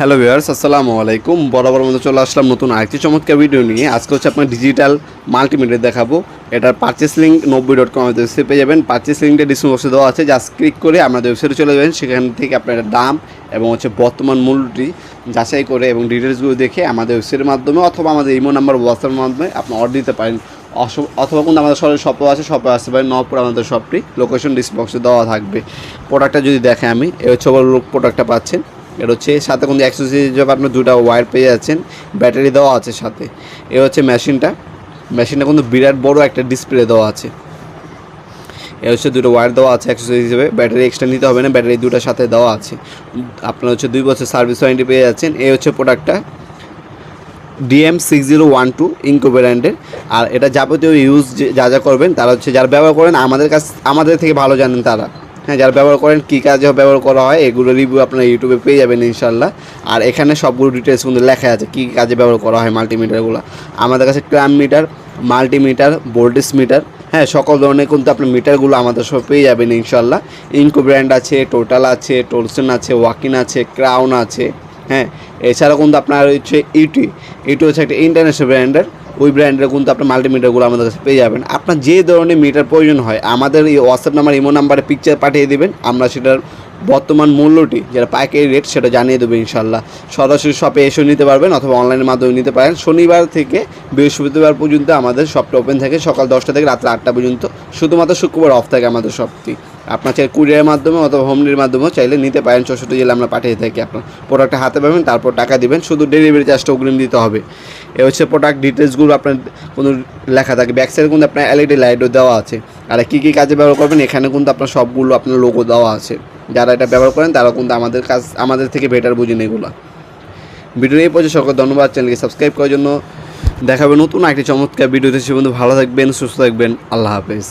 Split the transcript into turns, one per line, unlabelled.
Hello viewers, আসসালামু আলাইকুম। বরাবর মতো চলে আসলাম নতুন আরেকটি চমৎকার ভিডিও নিয়ে। আজকে হচ্ছে আপনার ডিজিটাল মাল্টিমিডিয়া দেখাবো। এটার পার্চেস লিঙ্ক নব্বই ডট কম ওয়েবসাইট পেয়ে যাবেন। পার্চেস লিঙ্কটা ডিসক্রিপশন বক্সে দেওয়া আছে জাস্ট ক্লিক করে আমাদের ওয়েবসাইটে চলে যাবেন। সেখান থেকে আপনার দাম এবং হচ্ছে বর্তমান মূল্যটি যাচাই করে এবং ডিটেলসগুলো দেখে আমাদের ওয়েবসাইটের মাধ্যমে অথবা আমাদের ইমো নাম্বার হোয়াটসঅ্যাপের মাধ্যমে আপনি অর্ডার দিতে পারেন। অথবা কিন্তু আমাদের সরাসরি শপও আছে। শপে আসতে পারেন। নপুর আমাদের শপটি লোকেশন ডিসবক্সে দেওয়া থাকবে। প্রোডাক্টটা যদি দেখে আমি এ হচ্ছে প্রোডাক্টটা পাচ্ছেন। এটা হচ্ছে সাথে কিন্তু অ্যাক্সেসরিজ হিসেবে আপনার দুটো ওয়্যার পেয়ে যাচ্ছেন ব্যাটারি দেওয়া আছে সাথে। এ হচ্ছে মেশিনটা মেশিনটা কিন্তু বিরাট বড় একটা ডিসপ্লে দেওয়া আছে। এ হচ্ছে দুটো ওয়্যার দেওয়া আছে অ্যাক্সেসরিজ হিসেবে। ব্যাটারি এক্সট্রা নিতে হবে না ব্যাটারি দুটোর সাথে দেওয়া আছে। আপনার হচ্ছে দুই বছর সার্ভিস ওয়ারেন্টি পেয়ে যাচ্ছেন। এই হচ্ছে প্রোডাক্টটা DM six zero one two ইনকো ব্র্যান্ডের আর এটা যাবতীয় ইউজ যা যা করবেন, তারা হচ্ছে যারা ব্যবহার করেন, আমাদের কাছ আমাদের থেকে ভালো জানেন তারা। হ্যাঁ যারা ব্যবহার করেন, কী কাজে ব্যবহার করা হয়, এগুলো রিভিউ আপনার ইউটিউবে পেয়ে যাবেন ইনশাল্লাহ আর এখানে সবগুলো ডিটেলস কিন্তু লেখা আছে, কী কাজে ব্যবহার করা হয় মাল্টিমিটারগুলো আমাদের কাছে clamp meter multimeter voltage meter হ্যাঁ সকল ধরনের কিন্তু আপনার মিটারগুলো আমাদের সব পেয়ে যাবেন ইনশাল্লাহ ইনকো ব্র্যান্ড আছে টোটাল আছে টোলসেন আছে ওয়াকিন আছে ক্রাউন আছে হ্যাঁ। এছাড়াও কিন্তু আপনার হচ্ছে ইউটি ইটি হচ্ছে একটা ইন্টারন্যাশনাল ব্র্যান্ডের ওই ব্র্যান্ডের কিন্তু আপনার মাল্টিমিটারগুলো আমাদের কাছে পেয়ে যাবেন। আপনার যে ধরনের মিটার প্রয়োজন হয়, আমাদের এই হোয়াটসঅ্যাপ নাম্বার ইমো নাম্বারে পিকচার পাঠিয়ে দেবেন, আমরা সেটার বর্তমান মূল্যটি, যেটা পাইকারি রেট সেটা জানিয়ে দেবো ইনশাল্লাহ সরাসরি শপে এসে নিতে পারবেন অথবা অনলাইনের মাধ্যমে নিতে পারেন। শনিবার থেকে বৃহস্পতিবার পর্যন্ত আমাদের শপটা ওপেন থাকে, সকাল দশটা থেকে রাত্রে আটটা পর্যন্ত। শুধুমাত্র শুক্রবার অফ থাকে আমাদের শপটি আপনার চাই কুরিয়ারের মাধ্যমে অথবা হোম ডেলিভারির মাধ্যমেও চাইলে নিতে পারেন। চৌষট্টি জেলা আমরা পাঠিয়ে থাকি আপনার প্রোডাক্টটা হাতে পাবেন, তারপর টাকা দিবেন। শুধু ডেলিভারি চার্জটা অগ্রিম দিতে হবে। এ হচ্ছে প্রোডাক্ট ডিটেলসগুলো আপনার কোনো লেখা থাকে। ব্যাক সাইডে কিন্তু আপনার এলইডি লাইটও দেওয়া আছে। আর কী কী কাজে ব্যবহার করবেন, এখানে কিন্তু আপনার সবগুলো আপনার লোগো দেওয়া আছে। যারা এটা ব্যবহার করেন, তারাও কিন্তু আমাদের কাজ, আমাদের থেকে বেটার বুঝেন এগুলো। ভিডিও এই পর্যন্ত সকল ধন্যবাদ। চ্যানেলকে সাবস্ক্রাইব করার জন্য দেখাবে নতুন একটি চমৎকার ভিডিও সে বন্ধু ভালো থাকবেন, সুস্থ থাকবেন। আল্লাহ হাফেজ।